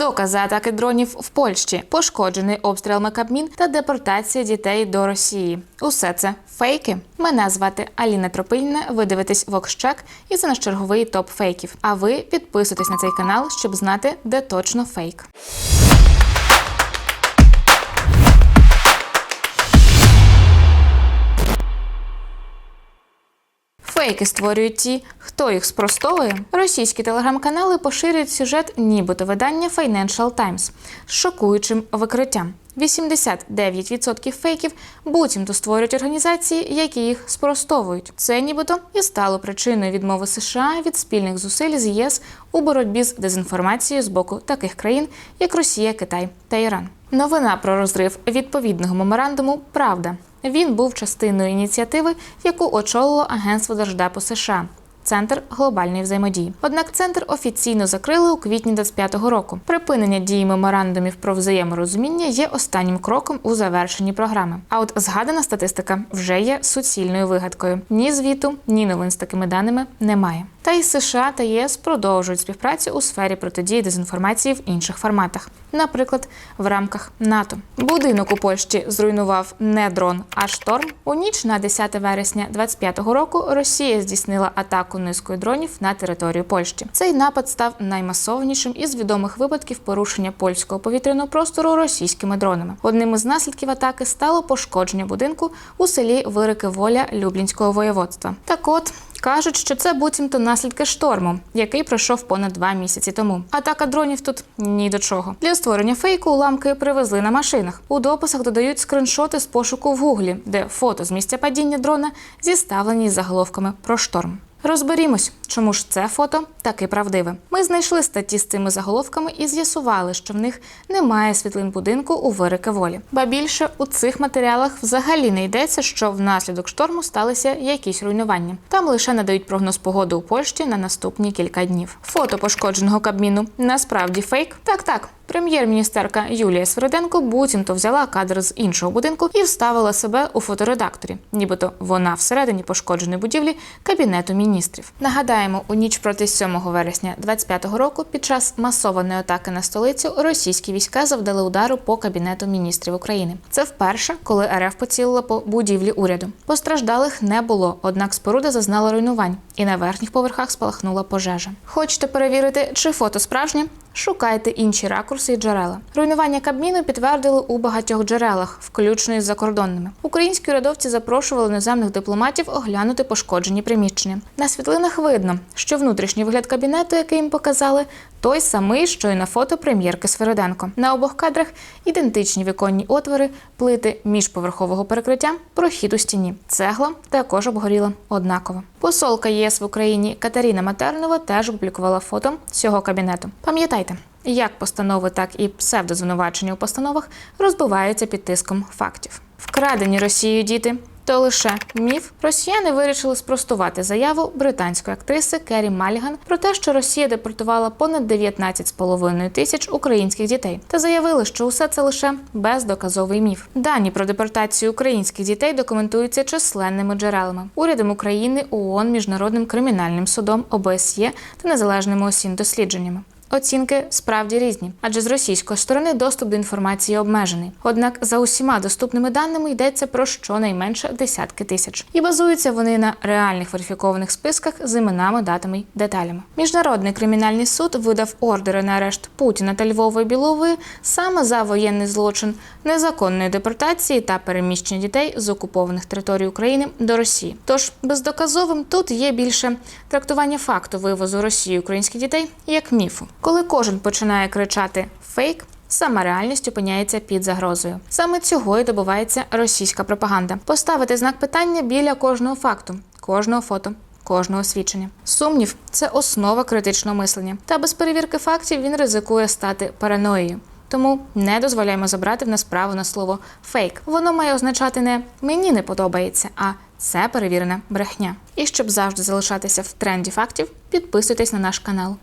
Докази атаки дронів в Польщі, пошкоджений обстрілами Кабмін та депортація дітей до Росії. Усе це фейки. Мене звати Аліна Тропильна. Ви дивитесь Вокщак і це наш черговий топ фейків. А ви підписуйтесь на цей канал, щоб знати, де точно фейк. Фейки створюють ті, хто їх спростовує. Російські телеграм-канали поширюють сюжет, нібито видання Financial Times з шокуючим викриттям. 89% фейків буцімто створюють організації, які їх спростовують. Це нібито і стало причиною відмови США від спільних зусиль з ЄС у боротьбі з дезінформацією з боку таких країн, як Росія, Китай та Іран. Новина про розрив відповідного меморандуму правда. Він був частиною ініціативи, яку очолило Агентство Держдепу США. Центр глобальної взаємодії. Однак центр офіційно закрили у квітні 25-го року. Припинення дії меморандумів про взаєморозуміння є останнім кроком у завершенні програми. А от згадана статистика вже є суцільною вигадкою. Ні звіту, ні новин з такими даними немає. Та й США та ЄС продовжують співпрацю у сфері протидії дезінформації в інших форматах, наприклад, в рамках НАТО. Будинок у Польщі зруйнував не дрон, а шторм. У ніч на 10 вересня 25-го року Росія здійснила атаку низкою дронів на територію Польщі. Цей напад став наймасовнішим із відомих випадків порушення польського повітряного простору російськими дронами. Одним із наслідків атаки стало пошкодження будинку у селі Вирики Воля Люблінського воєводства. Так от. Кажуть, що це буцімто наслідки шторму, який пройшов понад два місяці тому. Атака дронів тут ні до чого. Для створення фейку уламки привезли на машинах. У дописах додають скриншоти з пошуку в гуглі, де фото з місця падіння дрона зіставлені із заголовками про шторм. Розберімось, чому ж це фото таки правдиве. Ми знайшли статті з цими заголовками і з'ясували, що в них немає світлин будинку у вирики волі. Ба більше у цих матеріалах взагалі не йдеться, що внаслідок шторму сталися якісь руйнування. Там лише надають прогноз погоди у Польщі на наступні кілька днів. Фото пошкодженого кабміну насправді фейк. Так, так. Прем'єр-міністерка Юлія Свериденко буцімто взяла кадр з іншого будинку і вставила себе у фоторедакторі, нібито вона всередині пошкодженої будівлі кабінету міністрів. Нагадаємо, у ніч проти 7 вересня 25-го року, під час масованої атаки на столицю, російські війська завдали удару по кабінету міністрів України. Це вперше, коли РФ поцілила по будівлі уряду. Постраждалих не було, однак споруда зазнала руйнувань, і на верхніх поверхах спалахнула пожежа. Хочете перевірити, чи фото справжнє? Шукайте інші ракурси і джерела. Руйнування Кабміну підтвердили у багатьох джерелах, включно із закордонними. Українські урядовці запрошували іноземних дипломатів оглянути пошкоджені приміщення. На світлинах видно, що внутрішній вигляд кабінету, який їм показали, той самий, що й на фото прем'єрки Свериденко. На обох кадрах ідентичні віконні отвори, плити міжповерхового перекриття, прохід у стіні. Цегла також обгоріла однаково. Посолка ЄС в Україні Катерина Матернова теж опублікувала фото цього кабінету. Пам'ятайте. Як постанови, так і псевдозвинувачення у постановах розбиваються під тиском фактів. Вкрадені Росією діти то лише міф. Росіяни вирішили спростувати заяву британської актриси Керрі Маліган про те, що Росія депортувала понад 19,5 тисяч українських дітей, та заявили, що усе це лише бездоказовий міф. Дані про депортацію українських дітей документуються численними джерелами урядом України, ООН, міжнародним кримінальним судом, ОБСЄ та незалежними осін дослідженнями. Оцінки справді різні, адже з російської сторони доступ до інформації обмежений. Однак за усіма доступними даними йдеться про щонайменше десятки тисяч, і базуються вони на реальних верифікованих списках з іменами, датами й деталями. Міжнародний кримінальний суд видав ордери на арешт Путіна та Львової Білової саме за воєнний злочин незаконної депортації та переміщення дітей з окупованих територій України до Росії. Тож бездоказовим тут є більше трактування факту вивозу Росії українських дітей як міфу. Коли кожен починає кричати фейк. Сама реальність опиняється під загрозою. Саме цього і добувається російська пропаганда: поставити знак питання біля кожного факту, кожного фото. Кожного свідчення. Сумнів це основа критичного мислення. Та без перевірки фактів він ризикує стати параноєю. Тому не дозволяємо забрати в нас право на слово фейк. Воно має означати не мені не подобається, а це перевірена брехня. І щоб завжди залишатися в тренді фактів, підписуйтесь на наш канал.